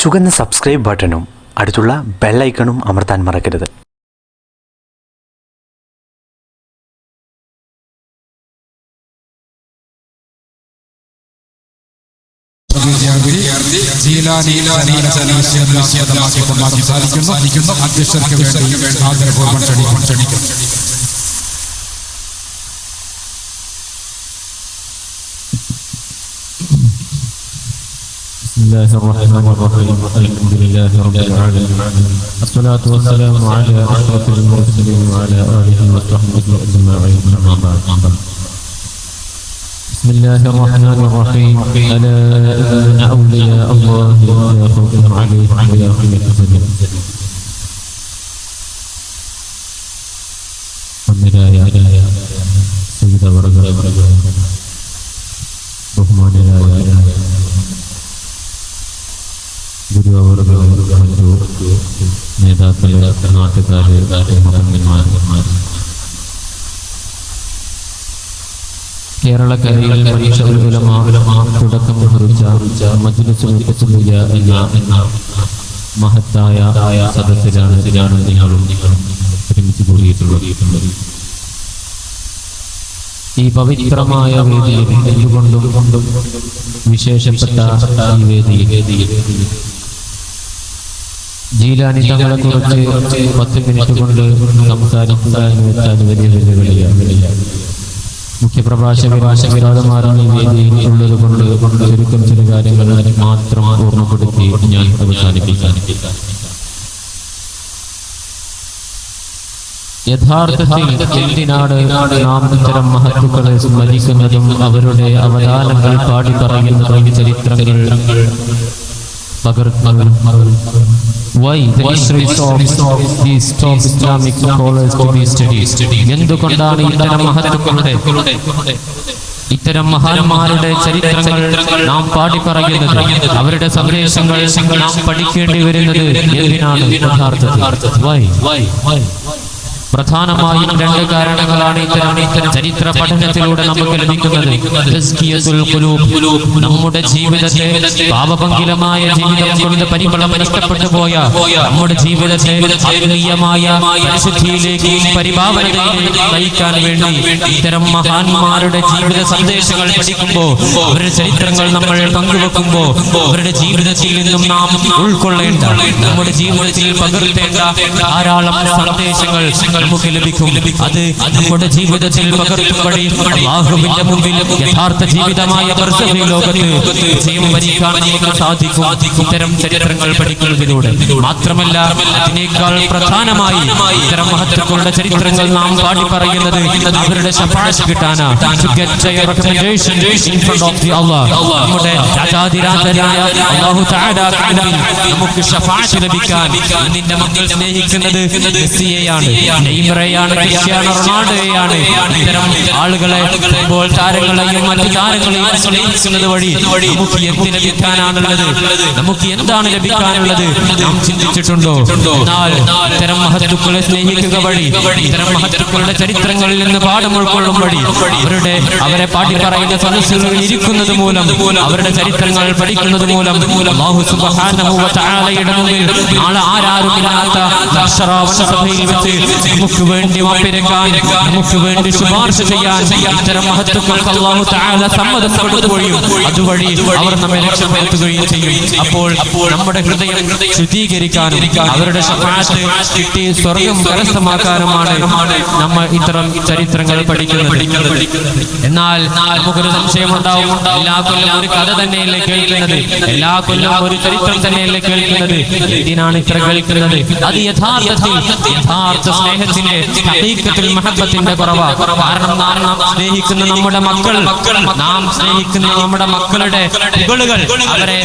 ചുവന്ന സബ്സ്ക്രൈബ് ബട്ടണും അടുത്തുള്ള ബെല്ലൈക്കണും അമർത്താൻ മറക്കരുത് സാധിക്കുന്നു അധ്യക്ഷർക്ക് വേണ്ടി ആദരപൂർവം ക്ഷണിക്കും الله الرحمن الرحيم الحمد لله رب العالمين الصلاة والسلام على أشرف المرسلين وعلى آله وصحبه أجمعين أما بعد بسم الله الرحمن الرحيم ألا إن أولياء الله لا خوف عليهم ولا هم يحزنون ഒന്നിരായ സവിത വർഗ ബഹുമാനരായ അവർക്ക് മറ്റു നേതാക്കളെ നാട്ടുകാരെ മകന്മാർ കേരളക്കരയിൽ പരീക്ഷ ഉലമ തുടക്കം കുറിച്ച മജ്ലിസുൽ എന്ന മഹത്തായ സദസ്സിലാണ് നിങ്ങളും നിങ്ങളും ഒരുമിച്ച് കൂടിയിട്ടുള്ളത് ഈ പവിത്രമായ വേദിയിൽ എന്തുകൊണ്ടും വിശേഷപ്പെട്ട ഈ വേദിയിൽ വേദിയിൽ ജീലാനി തങ്ങളെ കുറിച്ച് പത്ത് മിനിറ്റ് കൊണ്ട് സംസാരിക്കുക എന്ന് വെച്ചാൽ വലിയ വെല്ലുവിളിയാണ്. മുഖ്യപ്രഭാഷക ഭാഷകരാതമാരാണ് ഈ വേദിയിൽ ഉള്ളത് കൊണ്ട് ചുരുക്കം ചില കാര്യങ്ങൾ മാത്രം ഓർമ്മപ്പെടുത്തി ഞാൻ അവസാനിപ്പിക്കാൻ യഥാർത്ഥത്തിൽ എന്തിനാണ് നാം ഇത്തരം മഹത്തുക്കളെ സ്മരിക്കുന്നതും അവരുടെ അവദാനങ്ങൾ പാടി പറയുന്നതും ചരിത്രങ്ങൾ പകർത്തുന്നതും? Studied? എന്തുകൊണ്ടാണ് ഇത്തരം മഹത്വങ്ങളുടെ ഇത്തരം മഹാന്മാരുടെ ചരിത്രങ്ങൾ നാം പാടി പറയുന്നത് അവരുടെ സന്ദേശങ്ങൾ നാം പഠിക്കേണ്ടി വരുന്നത് എന്തിനാണ് യഥാർത്ഥത്തിൽ? പ്രധാനമായും രണ്ട് കാരണങ്ങളാണ് ഇത്തരം ഇത്തരം ചരിത്ര പഠനത്തിലൂടെ നമുക്ക് ലഭിക്കുന്നത്. നമ്മുടെ ജീവിതത്തെ പാപപങ്കിലമായ ജീവിതം കൊണ്ട് പരിമളം നഷ്ടപ്പെട്ടു പോയ നമ്മുടെ ജീവിതത്തെ ആത്മീയമായ പരിശുദ്ധിയിലേക്ക് പരിഭാവനതയിലേക്ക് നയിക്കാൻ വേണ്ടി ഇത്തരം മഹാന്മാരുടെ ജീവിത സന്ദേശങ്ങൾ പഠിക്കുമ്പോൾ അവരുടെ ചരിത്രങ്ങൾ നമ്മൾ പങ്കുവെക്കുമ്പോൾ അവരുടെ ജീവിതത്തിൽ നിന്നും നാം ഉൾക്കൊള്ളേണ്ട. നമ്മുടെ ജീവിതത്തിൽ പകർത്തേണ്ട ധാരാളം സന്ദേശങ്ങൾ നമുക്ക് ലഭിക്കും. അത് നമ്മുടെ ജീവിതത്തിൽ പകർത്തും വഴി അല്ലാഹുവിന്റെ മുമ്പിൽ യഥാർത്ഥ ജീവിതമായ ലോകത്ത് വിജയം വരിക്കാൻ നമുക്ക് സാധിക്കും. ഇത്തരം ചരിത്രങ്ങൾ പഠിക്കുന്നതിലൂടെ. മാത്രമല്ല അതിനേക്കാൾ പ്രധാനമായി ഇത്തരം മഹത്വങ്ങളുടെ ചരിത്രങ്ങൾ നാം പാടി പറയുന്നത് അവരുടെ ശപാശ കിട്ടാനാ. To get their recommendation in front of നമ്മുടെ നെയ്മറെയാണ് ക്രിസ്ത്യാനോ റൊണാൾഡോയാണ് ഇത്തരം ആളുകളെ ഫുട്ബോൾ താരങ്ങളെയും മറ്റു താരങ്ങളെയും സ്നേഹിക്കുന്നത് വഴി നമുക്ക് എന്ത് ലഭിക്കാനാണുള്ളത്? നമുക്ക് എന്താണ് ലഭിക്കാനുള്ളത്? നാം ചിന്തിച്ചിട്ടുണ്ടോ? എന്നാൽ ഇത്തരം മഹത്തുക്കളെ സ്നേഹിക്കുക വഴി ഇത്തരം മഹത്തുക്കളുടെ ചരിത്രങ്ങളിൽ നിന്ന് പാഠം ഉൾക്കൊള്ളും വഴി അവരുടെ അവരെ പാട്ടി പറയുന്ന സദസ്സുകളിൽ ഇരിക്കുന്നത് മൂലം അവരുടെ ചരിത്രങ്ങൾ പഠിക്കുന്നത് മൂലം വ തആലയുടെ മുമ്പിൽ നാളെ ആരാരുമില്ലാത്ത അക്ഷരാവണസഭയിൽ വെച്ച് നമുക്ക് വേണ്ടി മാപ്പിരക്കാൻ നമുക്ക് വേണ്ടി ശുപാർശ ചെയ്യാൻ ഇത്തരം മഹത്വങ്ങൾക്ക് അള്ളാഹു തആല സമ്മതം കൊടുക്കുകയും അതുവഴി അവർ നമ്മെ രക്ഷപ്പെടുത്തുകയും ചെയ്യും. അപ്പോൾ നമ്മുടെ ഹൃദയം ശുദ്ധീകരിക്കാനും അവരുടെ കിട്ടി സ്വർഗം കരസ്ഥമാക്കാനുമാണ് നമ്മൾ ഇത്തരം ചരിത്രങ്ങൾ പഠിക്കുന്നത്. എന്നാൽ നമുക്കൊരു സംശയം ഉണ്ടാവും. എല്ലാ കൊല്ലം ഒരു കഥ തന്നെയല്ലേ കേൾക്കുന്നത്? എല്ലാ കൊല്ലം ഒരു ചരിത്രം തന്നെയല്ലേ കേൾക്കുന്നത്? എന്തിനാണ് ഇത്ര കേൾക്കുന്നത്. അത് യഥാർത്ഥത്തിൽ യഥാർത്ഥ സ്നേഹത്തിന്റെ ഹഖീഖത്തുൽ മഹത്വത്തിന്റെ കുറവ് കാരണം നാം നാം സ്നേഹിക്കുന്ന നമ്മുടെ മക്കൾ നാം സ്നേഹിക്കുന്ന നമ്മുടെ മക്കളുടെ പുകളുകൾ അവരെ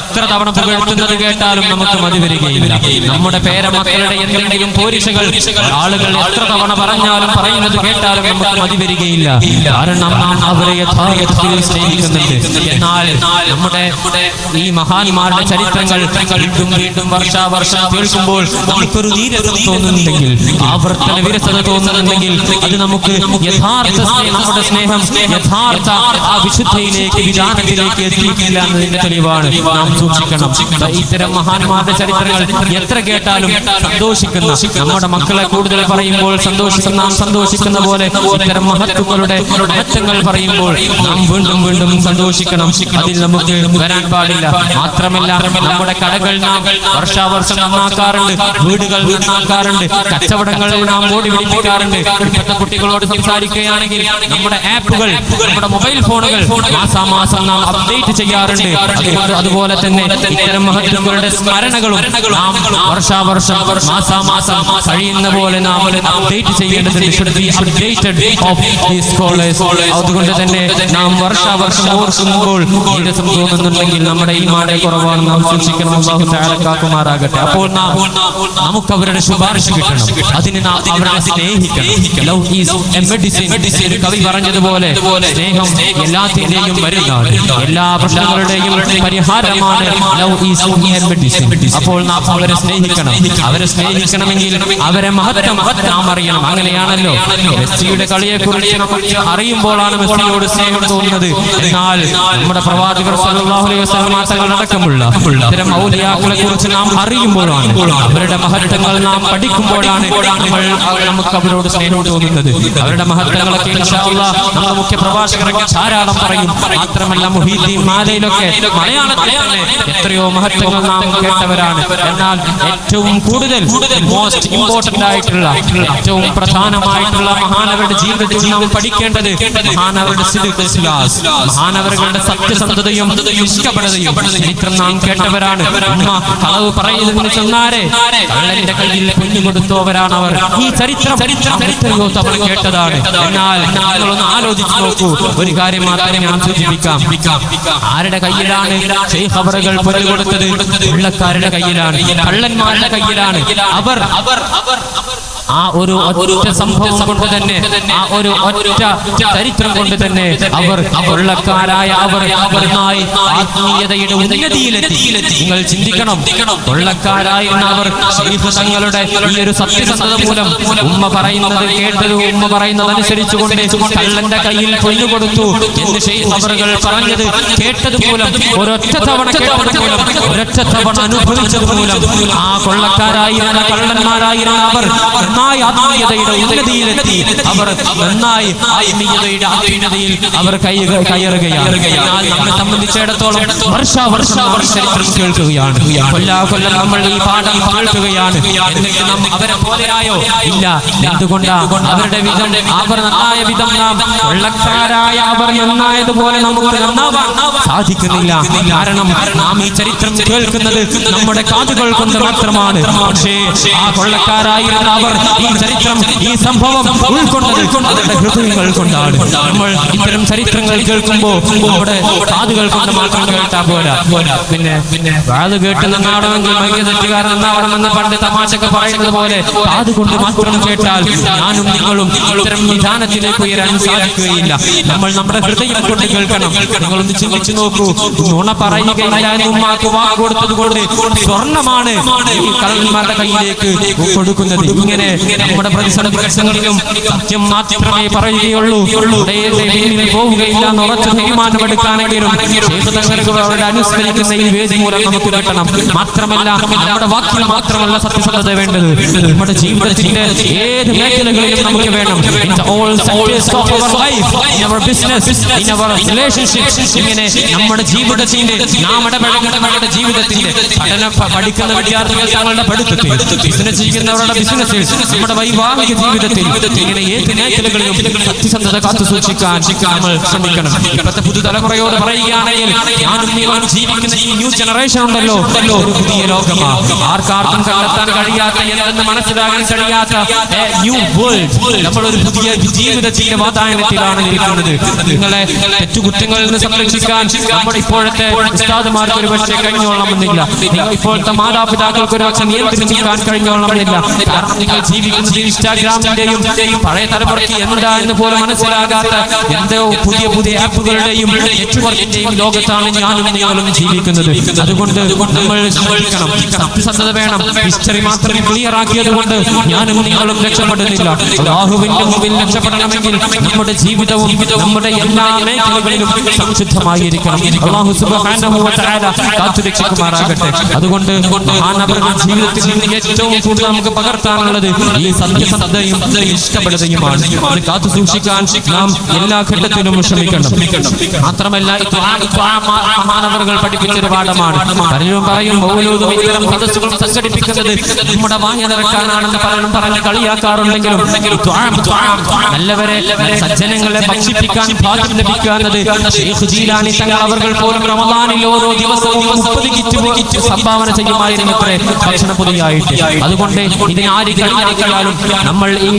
എത്ര തവണ പുകഴ്ത്തുന്നത് കേട്ടാലും നമുക്ക് മതി വരികയില്ല നമ്മുടെ പേരമക്കളുടെ എന്തെങ്കിലും പോരിശകൾ ആളുകൾ എത്ര തവണ പറഞ്ഞാലും പറയുന്നത് കേട്ടാലും നമുക്ക് മതി വരികയില്ല കാരണം നാം അവരെ യഥാർത്ഥത്തിൽ സ്നേഹിക്കുന്നുണ്ട്. എന്നാൽ നമ്മുടെ ഈ മഹാന്മാരുടെ ചരിത്രങ്ങൾ വീണ്ടും വീണ്ടും വർഷാവർഷം കേൾക്കുമ്പോൾ നമുക്കൊരു നീരസം തോന്നുന്നുണ്ടെങ്കിൽ ആവർത്തന വിരസത തോന്നുന്നുണ്ടെങ്കിൽ അത് നമുക്ക് യഥാർത്ഥ നമ്മുടെ സ്നേഹം യഥാർത്ഥ ആ വിശുദ്ധയിലേക്ക് വിധാനത്തിലേക്ക് എത്തിയിട്ടില്ല എന്നതിന്റെ തെളിവാണ് നാം സൂക്ഷിക്കണം. ഇത്തരം മഹാന്മാരുടെ ചരിത്രങ്ങൾ എത്ര കേട്ടാലും സന്തോഷിക്കുന്ന നമ്മുടെ മക്കളെ കൂടുതൽ പറയുമ്പോൾ സന്തോഷിക്കുന്ന നാം സന്തോഷിക്കുന്ന പോലെ ഇത്തരം മഹത്വങ്ങളുടെ മഹത്വങ്ങൾ പറയുമ്പോൾ നാം വീണ്ടും വീണ്ടും സന്തോഷിക്കണം. അതിൽ നമുക്ക് വരാൻ പാടില്ല. മാത്രമല്ല നമ്മുടെ കടകൾ നാം വർഷാവർഷം നന്നാക്കാറുണ്ട് വീടുകൾ നന്നാക്കാറുണ്ട്. കച്ചവടങ്ങൾ നാം ഓടി പിടിപ്പിക്കാറുണ്ട് ഇപ്പോഴത്തെ കുട്ടികളോട് സംസാരിക്കുകയാണെങ്കിൽ നമ്മുടെ ആപ്പുകൾ നമ്മുടെ മൊബൈൽ ഫോണുകൾ മാസാമാസം നാം അപ്ഡേറ്റ് ചെയ്യാറുണ്ട്. അതുപോലെ തന്നെ ഇത്തരം മഹത്വങ്ങളുടെ സ്മരണകളും നാം വർഷാവർഷം മാസാമാസം കഴിയുന്ന പോലെ നാം അപ്ഡേറ്റ് ചെയ്യേണ്ടതുണ്ട്. ഓഫ് അതുകൊണ്ട് തന്നെ നാം വർഷാവർഷം ഓർക്കുമ്പോൾ ഈരസം തോന്നുന്നുണ്ടെങ്കിൽ നമ്മുടെ ഈ മാടെ കുറവാണ് നാം സൂക്ഷിക്കണം. അപ്പോൾ നാം നമുക്ക് അവരുടെ ശുപാർശ കിട്ടണം. അതിന് നാം അവരെ സ്നേഹിക്കണം. ഒരു കവി പറഞ്ഞതുപോലെ സ്നേഹം എല്ലാത്തിന്റെയും മരുന്നാണ് എല്ലാ പ്രശ്നങ്ങളുടെയും പരിഹാരമാണ് അപ്പോൾ നാം അവരെ സ്നേഹിക്കണം. അവരെ സ്നേഹിക്കണമെങ്കിൽ അവരെ മഹത്വം നാം അറിയണം. അങ്ങനെയാണല്ലോ. മെസ്സിയുടെ കളിയെ കുറിച്ച് നമുക്ക് അറിയുമ്പോഴാണ് മെസ്സിയോട് സ്നേഹം തോന്നുന്നത്. എന്നാൽ നമ്മുടെ പ്രവാചകർ തങ്ങൾ അടക്കമുള്ള ഇത്തരം മൗലിയാക്കളെ കുറിച്ച് നാം അറിയുമ്പോഴാണ് അവരുടെ മഹത്വങ്ങൾ നാം പഠിക്കുമ്പോഴാണ് നമ്മൾ നമുക്ക് അവരോട് സ്നേഹം തോന്നുന്നത്. അവരുടെ അല്ലാഹ് നമ്മുടെ മുഖ്യ പ്രഭാഷകരൊക്കെ ധാരാളം പറയും. മാത്രമല്ല മുഹീദ്ദീൻ മാലയിലൊക്കെ എത്രയോ മഹത്വങ്ങൾ നാം കേട്ടവരാണ്. എന്നാൽ ഏറ്റവും കൂടുതൽ മോസ്റ്റ് ഇമ്പോർട്ടന്റ് ആയിട്ടുള്ള ഏറ്റവും പ്രധാനമായിട്ടുള്ള മഹാനവരുടെ ജീവിതത്തിൽ നാം പഠിക്കേണ്ടത് മഹാനവരുടെ മഹാനവരുടെ സത്യസന്ധതയും ഇഷ്ടപ്പെടുകയും ചരിത്രം നാം കേട്ടവരാണ്. കളവ് പറയുന്നതിന് ചെന്നാരെ. കള്ളന്റെ കയ്യിൽ പൊന്നു കൊടുത്തവരാണ് അവർ ഈ ചരിത്രം എത്രയോ തവണ കേട്ടതാണ്. എന്നാൽ നിങ്ങളൊന്ന് ആലോചിച്ചു നോക്കൂ. ഒരു കാര്യം മാത്രമേ ഞാൻ സൂചിപ്പിക്കാം. ആരുടെ കയ്യിലാണ് ഖബറുകൾ അവറുകൾ പൊന്നു കൊടുത്തത് ഉള്ളക്കാരുടെ കയ്യിലാണ്. കള്ളന്മാരുടെ കയ്യിലാണ്. അവർ അവർ അവർ ആ ഒരു ഒറ്റ സംഭവം കൊണ്ട് തന്നെ ആ ഒരു ഒറ്റ ചരിത്രം കൊണ്ട് തന്നെ അവർ കൊള്ളക്കാരായ അവർ നന്നായി ആത്മീയതയുടെ ഉന്നതിയിലെത്തി. നിങ്ങൾ ചിന്തിക്കണം. കൊള്ളക്കാരായിരുന്ന അവർ തങ്ങളുടെ ഈ ഒരു സത്യസന്ധത മൂലം ഉമ്മ പറയുന്നത് കേട്ടത് ഉമ്മ പറയുന്നത് അനുസരിച്ചുകൊണ്ട് കള്ളന്റെ കയ്യിൽ കൊല്ലു കൊടുത്തു എന്ന് അവറുകൾ പറഞ്ഞത് കേട്ടത് മൂലം ഒരൊറ്റ തവണ കേട്ടത് മൂലം ഒരൊറ്റ തവണ അനുഭവിച്ചത് മൂലം ആ കൊള്ളക്കാരായിരുന്ന കള്ളന്മാരായിരുന്ന അവർ നന്നായി ആത്മീയതയുടെ ഉന്നതിയിലെത്തി. അവർ നന്നായി ആത്മീയതയുടെ ആത്മീയതയിൽ അവർ കൈ കയറുകയാണ്. നമ്മെ സംബന്ധിച്ചിടത്തോളം വർഷാവർഷം ചരിത്രം കേൾക്കുകയാണ്. കൊല്ലാ കൊല്ലം നമ്മൾ ഈ പാഠം കേൾക്കുകയാണ്. അവരെ പോലെയായോ ഇല്ല. എന്തുകൊണ്ട്? അവരുടെ വിധം അവർ നന്നായ വിധം നാം വെള്ളക്കാരായ അവർ നന്നായതുപോലെ നമുക്ക് നന്നാവാൻ സാധിക്കുന്നില്ല. കാരണം നാം ഈ ചരിത്രം കേൾക്കുന്നത് നമ്മുടെ കാതുകൾ കൊണ്ട് മാത്രമാണ്. പക്ഷേ ആ കൊള്ളക്കാരായിരുന്ന അവർ ഈ ചരിത്രം ഈ സംഭവം ഉൾക്കൊണ്ടത് അവരുടെ ഹൃദയങ്ങൾ കൊണ്ടാണ്. നമ്മൾ ഇത്തരം ചരിത്രങ്ങൾ കേൾക്കുമ്പോൾ അവിടെ കാതുകൾ കൊണ്ട് മാത്രം കേട്ടാ പോരാ. പിന്നെ പിന്നെ കാത് കേട്ട് നന്നാവണമെങ്കിൽ മൈക്ക് തെറ്റുകാരൻ നന്നാവണമെന്ന് പണ്ട് തമാശക്ക് പറയുന്നത് പോലെ കാത് കൊണ്ട് മാത്രം കേട്ടാൽ ഞാനും നിങ്ങളും ഇത്തരം വിധാനത്തിലേക്ക് ഉയരാൻ സാധിക്കുകയില്ല. നമ്മൾ നമ്മുടെ ഹൃദയം കൊണ്ട് കേൾക്കണം. നിങ്ങളൊന്ന് ചിന്തിച്ചു നോക്കൂ. നുണ പറയുകയില്ല എന്ന് ഉമ്മാക്ക് വാക്ക് കൊടുത്തത് കൊണ്ട് സ്വർണമാണ് ഈ കള്ളന്മാരുടെ കയ്യിലേക്ക് കൊടുക്കുന്നത്. ഇങ്ങനെ നമ്മുടെ പ്രതിസന്ധി പ്രശ്നങ്ങളിലും സത്യം മാത്രമേ പറയുകയുള്ളൂ. പോവുകയില്ല എന്ന് ഉറച്ച തീരുമാനമെടുക്കാനെങ്കിലും അവരുടെ അനുസ്മരിക്കുന്ന ഈ വേദി മൂലം നമുക്ക് കിട്ടണം മാത്രമല്ല നമ്മുടെ വാക്കിൽ മാത്രമല്ല സത്യസന്ധത വേണ്ടത്. നമ്മുടെ ജീവിതത്തിന്റെ ഏത് മേഖലകളിലും നമുക്ക് വേണം. ഇങ്ങനെ നമ്മുടെ ജീവിതത്തിന്റെ നാം നമ്മുടെ ജീവിതത്തിന്റെ പഠന പഠിക്കുന്ന വിദ്യാർത്ഥികൾ തങ്ങളുടെ പഠിത്തത്തിൽ ബിസിനസ് ചെയ്യുന്നവരുടെ ബിസിനസ്സിൽ നമ്മുടെ വൈവാഹിക ജീവിതത്തിൽ ഇങ്ങനെ ഏത് മേഖലകളിലും സത്യസന്ധത കാത്തു സൂക്ഷിക്കാൻ നമ്മൾ ശ്രമിക്കണം. ഇപ്പോഴത്തെ പുതുതലമുറയോട് പറയുകയാണെങ്കിൽ ഞാനും നീയും ജീവിക്കുന്ന ഈ ന്യൂ ജനറേഷൻ ഉണ്ടല്ലോ. ഒരു പുതിയ ലോകമാണ് ആർക്കാർക്കും കണ്ടെത്താൻ കഴിയാത്ത എന്തെന്ന് മനസ്സിലാകാൻ കഴിയാത്ത ന്യൂ വേൾഡ് നമ്മളൊരു പുതിയ ജീവിതത്തിന്റെ വാതായനത്തിലാണ് ഇരിക്കുന്നത് നിങ്ങളെ തെറ്റുകുറ്റങ്ങളിൽ നിന്ന് സംരക്ഷിക്കാൻ നമ്മുടെ ഇപ്പോഴത്തെ ഉസ്താദുമാർക്ക് ഒരു പക്ഷേ കഴിഞ്ഞോളണമെന്നില്ല. നിങ്ങൾ ഇപ്പോഴത്തെ മാതാപിതാക്കൾക്ക് ഒരു പക്ഷേ നിയന്ത്രിക്കാൻ കഴിഞ്ഞോളണമെന്നില്ല. കാരണം നിങ്ങൾ ജീവിക്കുന്നത് ഇൻസ്റ്റാഗ്രാമിന്റെയും പഴയ തലമുറയ്ക്ക് എന്താ എന്ന് പോലെ മനസ്സിലാകാത്ത എന്തോ പുതിയ പുതിയ ആപ്പുകളുടെയും നെറ്റ്വർക്കിന്റെയും ലോകത്താണ് ഞാനും നിങ്ങളും ജീവിക്കുന്നത്. അതുകൊണ്ട് നമ്മൾ ശ്രമിക്കണം. സത്യസന്ധത വേണം. ഹിസ്റ്ററി മാത്രം ക്ലിയർ ആക്കിയത് കൊണ്ട് ഞാനും നിങ്ങളും രക്ഷപ്പെടുന്നില്ല. അള്ളാഹുവിന്റെ മുമ്പിൽ രക്ഷപ്പെടണമെങ്കിൽ നമ്മുടെ ജീവിതവും നമ്മുടെ എല്ലാ മേഖലകളിലും സംശുദ്ധമായിരിക്കണം. അള്ളാഹു സുബ്ഹാനഹു വ തആല കാത്തു അതുകൊണ്ട് ജീവിതത്തിൽ നിന്ന് ഏറ്റവും കൂടുതൽ നമുക്ക് പകർത്താനുള്ളത് ഈ സത്യസന്ധതയും ഇഷ്ടപ്പെടുകയുമാണ് അത് കാത്തു സൂക്ഷിക്കാൻ നാം എല്ലാ ഘട്ടത്തിലും ശ്രമിക്കണം. മാത്രമല്ല ഈ പഠിപ്പിച്ച മഹാനവറുകൾ പഠിപ്പിച്ചൊരു പാഠമാണ്. പലരും പറയും സംഘടിപ്പിക്കുന്നത് നമ്മുടെ വായ നിറക്കാനാണെന്ന് പലരും പറഞ്ഞ് കളിയാക്കാറുണ്ടെങ്കിലും നല്ലവരെ സജ്ജനങ്ങളെ ഭക്ഷിപ്പിക്കാൻ ഭാഗ്യം ലഭിക്കുന്നത് അവർ പോലും റമദാനിൽ ഓരോ ദിവസവും സംഭാവന ചെയ്യുമായിരുന്നു അത്രേ ഭക്ഷണ പൊതിയായിട്ട് അതുകൊണ്ട് ഇതിന് ആര് കളിയാക്കിയാലും നമ്മൾ ഈ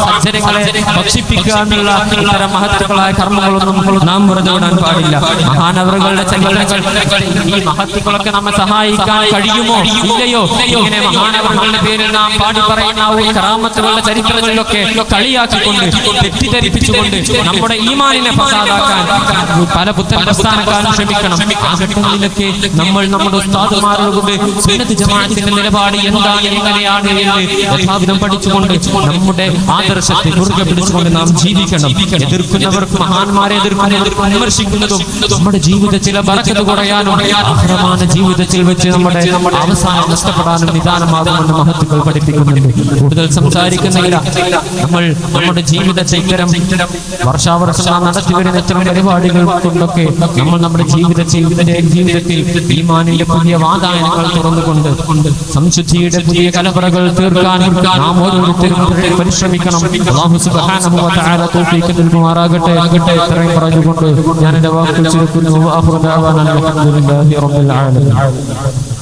സജ്ജനങ്ങളെ ഭക്ഷിപ്പിക്കാനുള്ള ഇത്തരം മഹത്തുക്കളായ കർമ്മങ്ങളൊന്നും നാം വെറുതെ വിടാൻ പാടില്ല മഹാനവറുകളുടെ ചരിത്രങ്ങൾ ഈ മഹത്തുക്കളൊക്കെ നമ്മെ സഹായിക്കാൻ കഴിയുമോ ഇല്ലയോ ഇങ്ങനെ മഹാനവറുകളുടെ പേരിൽ നാം പാടി പറയുന്ന ആ ഒരു കറാമത്തുകളുടെ ചരിത്രങ്ങളിലൊക്കെ കളിയാക്കിക്കൊണ്ട് തെറ്റിദ്ധരിപ്പിച്ചുകൊണ്ട് നമ്മുടെ ഈമാനിനെ ഫസാദാക്കാൻ പല പുത്തൻ പ്രസ്ഥാനക്കാരും ശ്രമിക്കണം. ആ ഘട്ടങ്ങളിലൊക്കെ നമ്മൾ നമ്മുടെ ഉസ്താദുമാരുടെ കൊണ്ട് സുന്നത്ത് ജമാഅത്തിന്റെ നിലപാട് എന്താണ് എങ്ങനെയാണ് എന്ന് യഥാവിധം പഠിച്ചുകൊണ്ട് നമ്മുടെ ആദർശത്തെ മുറുകെ പിടിച്ചുകൊണ്ട് നാം ജീവിക്കണം. എതിർക്കുന്നവർക്ക് മഹാന്മാരെ എതിർക്കുന്നവർക്ക് വിമർശിക്കുന്നതും നമ്മുടെ ജീവിതത്തിലെ ബറക്കത്ത് കുറയാനും ജീവിതത്തിൽ വെച്ച് നമ്മുടെ അവസാനം നഷ്ടപ്പെടാനും നിദാനമാകുമെന്ന് മഹത്തുക്കൾ പഠിപ്പിക്കുന്നുണ്ട്. കൂടുതൽ സംസാരിക്കുന്നില്ല. നമ്മൾ നമ്മുടെ ജീവിതത്തെ ഇത്തരം വർഷാവർഷം നടത്തി വരുന്ന ഇത്തരം പരിപാടികൾ കൊണ്ടൊക്കെ നമ്മൾ നമ്മുടെ ജീവിതത്തിൽ ജീവിതത്തിൽ ഈമാനിന്റെ പുതിയ വാതായനങ്ങൾ തുറന്നുകൊണ്ട് സംശുദ്ധിയുടെ പുതിയ കലപറകൾ തീർക്കാൻ നാം ഓരോരുത്തരും പരിശ്രമിക്കണം. നൽകുമാറാകട്ടെ. ആകട്ടെ ഇത്രയും പറഞ്ഞുകൊണ്ട് ഞാൻ എന്റെ വാക്കുകൾ ചുരുക്കുന്നു. അൽഹംദുലില്ലാഹി റബ്ബിൽ ആലമീൻ.